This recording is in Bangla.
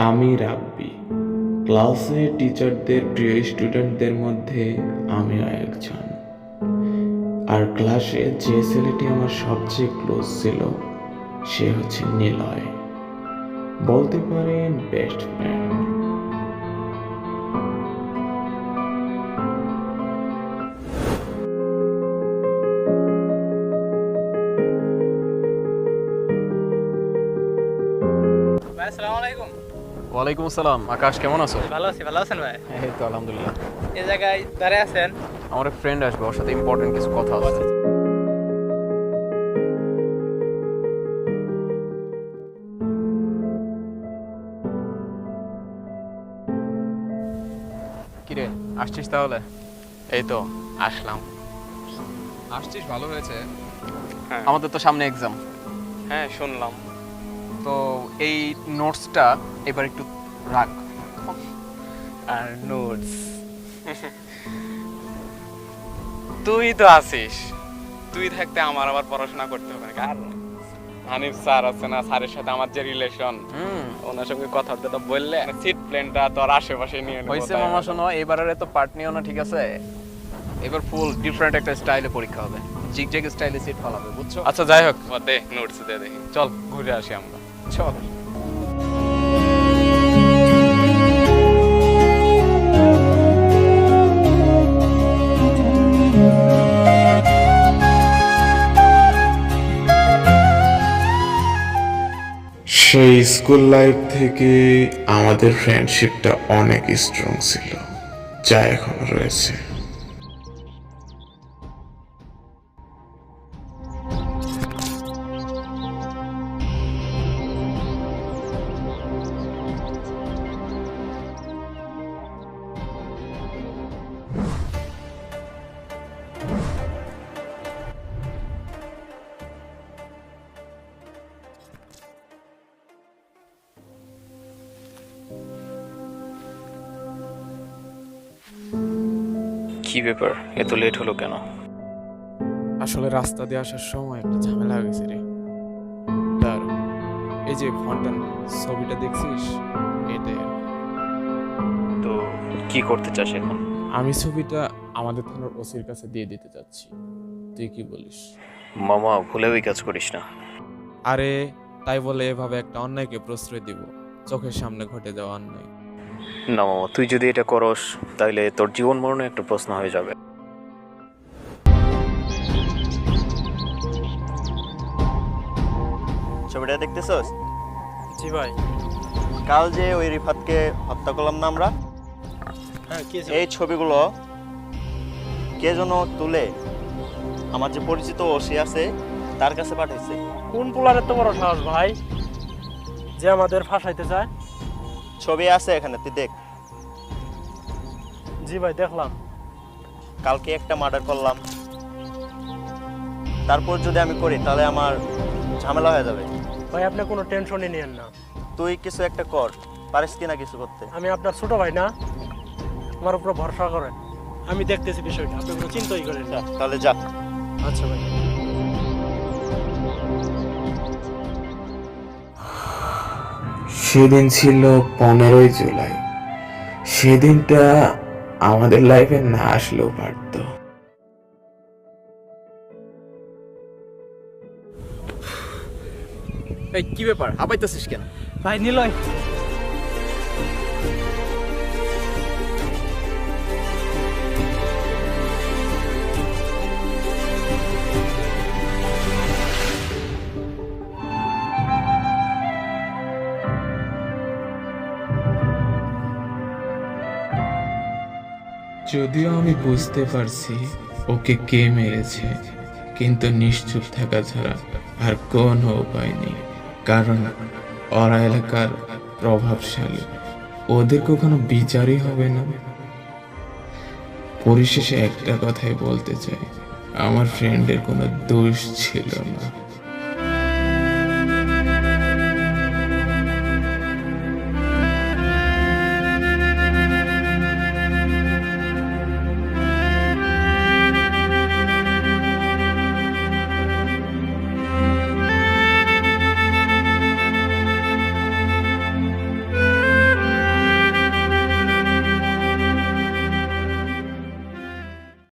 আমি রাব্বি। ক্লাসে টিচারদের, প্রিয় স্টুডেন্টদের মধ্যে আমিও একজন। আর ক্লাসে যে ছেলেটি আমার সবচেয়ে ক্লোজ ছিল, সে হচ্ছে নিলয়। বলতে পারেন বেস্ট ফ্রেন্ড ওয়ালাইকুম আসসালাম। আকাশ কেমন আছো? ভালো আছি ভালো আছেন ভাই? এই তো আলহামদুলিল্লাহ। এই জায়গায় দাঁড়িয়ে আছেন? আমার ফ্রেন্ড আসবে ওর সাথে ইম্পর্টেন্ট কিছু কথা আছে। কিরে আসছিস তাহলে? এই তো আসলাম। আসছিস ভালো হয়েছে। হ্যাঁ। আমাদের তো সামনে এক্সাম হ্যাঁ শুনলাম। তো এই নোটসটা এবার একটু রাখ। আর নোটস তুই তো আছিস। তুই থাকতে আমার আবার পড়াশোনা করতে হবে। আর হানিফ স্যার আছে না স্যারের সাথে আমার যে রিলেশন হুম। ওনার সঙ্গে কথা তো বললে সিট প্লেনটা তোর আশেপাশে নিয়ে নেব তাই মামা? শোনো এবারের তো পার্ট নিও না ঠিক আছে? এবার ফুল ডিফারেন্ট একটা স্টাইলে পরীক্ষা হবে। জিগজ্যাগ স্টাইলে সিট ফলাবে বুঝছ? আচ্ছা যাই হোক। দে নোটস দে দেখি। চল ঘুরে আসি আমরা। চল। সেই স্কুল লাইফ থেকে আমাদের ফ্রেন্ডশিপটা অনেক স্ট্রং ছিল যা এখনও রয়েছে। কি ব্যাপার? এত লেট হলো কেন? আসলে রাস্তা দিয়ে আসার সময় একটা ঝামেলা হয়ে গেছে রে। তার এই যে ফন্টান ছবিটা দেখছিস? কি। তো কি করতে চাস এখন? আমি ছবিটা আমাদের থানার ওসির কাছে দিয়ে দিতে চাচ্ছি। তুই কি বলিস? মামা ভুলে ওই কাজ করিস না। আরে তাই বলে এভাবে একটা অন্যায়কে প্রশ্রয় দিব। চোখের সামনে ঘটে যাওয়া অন্যায়। না মামা তুই যদি এটা করস তাহলে তোর জীবন মরণে একটা প্রশ্ন হয়ে যাবে। ছবিটা দেখতেছস? জি ভাই। কাল যে ওই রিফাতকে হত্যা করলাম না আমরা? হ্যাঁ এই ছবিগুলো কে যেন তুলে আমার যে পরিচিত ওসি আছে তার কাছে পাঠাইছে। কোন পোলার এত বড় সাহস ভাই? যে আমাদের ফাঁসাইতে চায়। ছবি আছে এখানে তুই দেখ। জি ভাই দেখলাম। কালকে একটা মার্ডার করলাম। তারপর যদি আমি করি তাহলে আমার ঝামেলা হয়ে যাবে। ভাই আপনি কোনো টেনশনই নিয়েন না। তুই কিছু একটা কর পারিস কিনা কিছু করতে? আমি আপনার ছোট ভাই না আমার উপর ভরসা করেন। আমি দেখতেছি বিষয়টা আপনি কোনো চিন্তাই করেন না। তাহলে যা। আচ্ছা ভাই। সেদিন ছিল পনেরোই জুলাই। সেদিনটা আমাদের লাইফে না আসলেও পারত। এই কি ব্যাপার? হাবাইতেছিস কেন? ভাই নিলয়। যদিও আমি বুঝতে পারছি ওকে কে মেরেছে, কিন্তু নিশ্চুপ থাকা ছাড়া আর কোনো উপায় নেই, কারণ ওরা এলাকার প্রভাবশালী। ওদের কখনো বিচারই হবে না। পরিশেষে একটা কথাই বলতে চাই, আমার ফ্রেন্ডের কোনো দোষ ছিল না।